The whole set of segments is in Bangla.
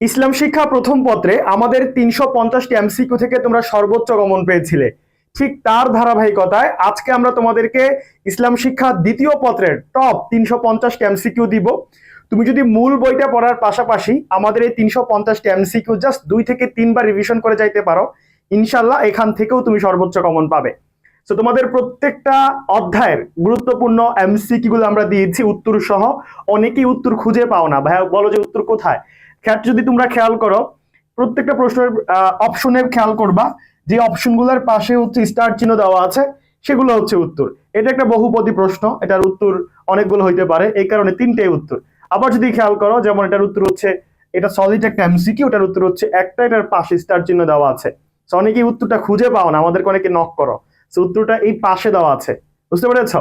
ইসলাম শিক্ষা প্রথম পত্রে আমাদের তিনশো পঞ্চাশটি এমসিকিউ থেকে তোমরা সর্বোচ্চ গমন পেয়েছিলে। ঠিক তার ধারাবাহিকতায় আজকে আমরা তোমাদেরকে ইসলাম শিক্ষা দ্বিতীয় পত্রের টপ তিনশো পঞ্চাশটি এমসিকিউ দিব। তুমি যদি মূল বইটা পড়ার পাশাপাশি আমাদের এই তিনশো পঞ্চাশটি এমসিকিউ জাস্ট দুই থেকে তিনবার রিভিশন করে যাইতে পারো ইনশাল্লাহ এখান থেকেও তুমি সর্বোচ্চ কমন পাবে। তো তোমাদের প্রত্যেকটা অধ্যায়ের গুরুত্বপূর্ণ এমসিকিউ গুলো আমরা দিয়েছি উত্তর সহ অনেকেই উত্তর খুঁজে পাও না। ভাইয়া, বলো যে উত্তর কোথায়? খ্যাট যদি তোমরা খেয়াল করো, প্রত্যেকটা প্রশ্নের অপশনের খেয়াল করবা, যে অপশনগুলোর পাশে হচ্ছে স্টার চিহ্ন দেওয়া আছে, সেগুলো হচ্ছে উত্তর। এটা একটা বহুপদী প্রশ্ন, এটার উত্তর অনেকগুলো হইতে পারে, এই কারণে তিনটেই উত্তর। আবার যদি খেয়াল করো, যেমন এটার উত্তর হচ্ছে, এটা সলিড একটা এমসিকিউ এটার উত্তর হচ্ছে একটা, এটার পাশে স্টার চিহ্ন দেওয়া আছে। তো অনেকেই উত্তরটা খুঁজে পাও না, আমাদেরকে অনেকে নক করো। তো উত্তরটা এই পাশে দেওয়া আছে। বুঝতে পেরেছ?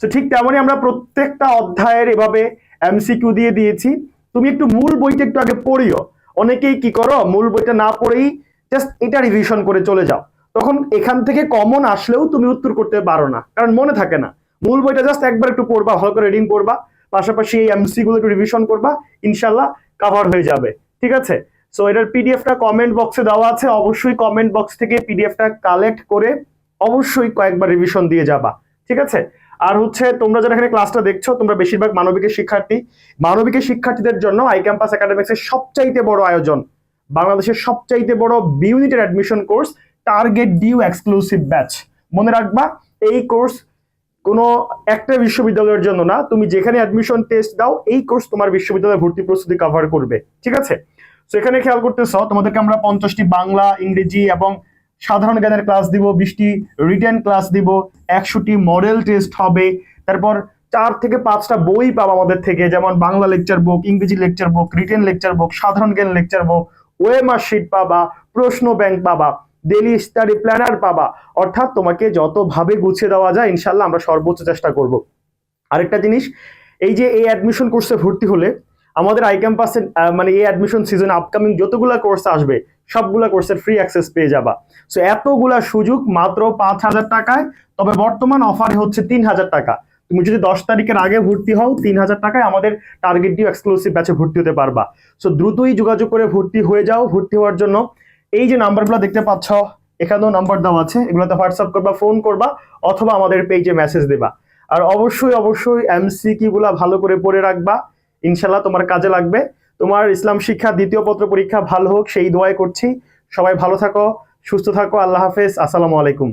তো ঠিক তেমনই আমরা প্রত্যেকটা অধ্যায়ের এভাবে এমসিকিউ দিয়ে দিয়েছি। তুমি একটু মূল বইটা একটু আগে পড়িও। অনেকেই কি করো, মূল বইটা না পড়েই জাস্ট এটা রিভিশন করে চলে যাও। তখন এখান থেকে কমন আসলেও তুমি উত্তর করতে পারো না, কারণ মনে থাকে না। মূল বইটা জাস্ট একবার একটু পড়বা, ভালো করে রিডিং করবা পাশাপাশি এই এমসি গুলো একটু রিভিশন করবা, ইনশাল্লাহ কাভার হয়ে যাবে। ঠিক আছে? সো এটার পিডিএফটা কমেন্ট বক্সে দেওয়া আছে, অবশ্যই কমেন্ট বক্স থেকে পিডিএফটা কালেক্ট করে অবশ্যই কয়েকবার রিভিশন দিয়ে যাবা। ঠিক আছে? আর হচ্ছে তোমরা যারা এখানে ক্লাসটা দেখছ, তোমরা বেশিরভাগ মানবিকের শিক্ষার্থী। মানবিকের শিক্ষার্থীদের জন্য আই ক্যাম্পাস একাডেমিক্সের সবচাইতে বড় আয়োজন। বাংলাদেশের সবচাইতে বড় বি ইউনিটের admission course target DU exclusive batch মনে রাখবা, এই কোর্স কোনো একটা বিশ্ববিদ্যালয়ের জন্য না, তুমি যেখানে অ্যাডমিশন টেস্ট দাও, এই কোর্স তোমার বিশ্ববিদ্যালয়ে ভর্তি প্রস্তুতি কভার করবে। ঠিক আছে? তো এখানে খেয়াল করতেছ, তোমাদেরকে আমরা পঞ্চাশটি বাংলা, ইংরেজি এবং সাধারণ জ্ঞানের ক্লাস দিব, বিশটি রিটেন ক্লাস দিব, একশোটি মডেল টেস্ট হবে, তারপর চার থেকে পাঁচটা বই পাবো আমাদের থেকে, যেমন বাংলা লেকচার বুক ইংরেজি lecture book written lecture book সাধারণ জ্ঞান লেকচার বুক ওয়েমার শিট পাবা, প্রশ্ন ব্যাংক পাবা ডেলি স্টাডি প্ল্যানার পাবা। অর্থাৎ তোমাকে যতভাবে গুছিয়ে দেওয়া যায় ইনশাল্লাহ আমরা সর্বোচ্চ চেষ্টা করব। আরেকটা জিনিস, এই যে এই অ্যাডমিশন কোর্সে ভর্তি হলে আমাদের আই ক্যাম্পাসে মানে এই অ্যাডমিশন সিজন আপকামিং যতগুলা কোর্স আসবে, সবগুলা কোর্সের ফ্রি অ্যাক্সেস পেয়ে যাবা। সো এতগুলা সুযোগ মাত্র পাঁচ হাজার টাকায়, তবে বর্তমান অফারে হচ্ছে তিন হাজার টাকা। তুমি যদি দশ তারিখের আগে ভর্তি হও, তিন হাজার টাকায় আমাদের টার্গেট ডিউ এক্সক্লুসিভ ব্যাচে ভর্তি হতে পারবা। সো দ্রুতই যোগাযোগ করে ভর্তি হয়ে যাও, ভর্তি হওয়ার জন্য। এই যে নাম্বারগুলো দেখতে পাচ্ছ, এখানেও নাম্বার দেওয়া আছে। এগুলোতে হোয়াটসঅ্যাপ করবা ফোন করবা, অথবা আমাদের পেজে মেসেজ দেবা। আর অবশ্যই অবশ্যই এমসিকিউ গুলা ভালো করে পড়ে রাখবা। ইনশাল্লাহ তোমার কাজে লাগবে। তোমার ইসলাম শিক্ষা দ্বিতীয় পত্র পরীক্ষা ভালো হোক, সেই দোয়াই করছি। সবাই ভালো থাকো, সুস্থ থাকো, আল্লাহ হাফেজ, আসসালামু আলাইকুম।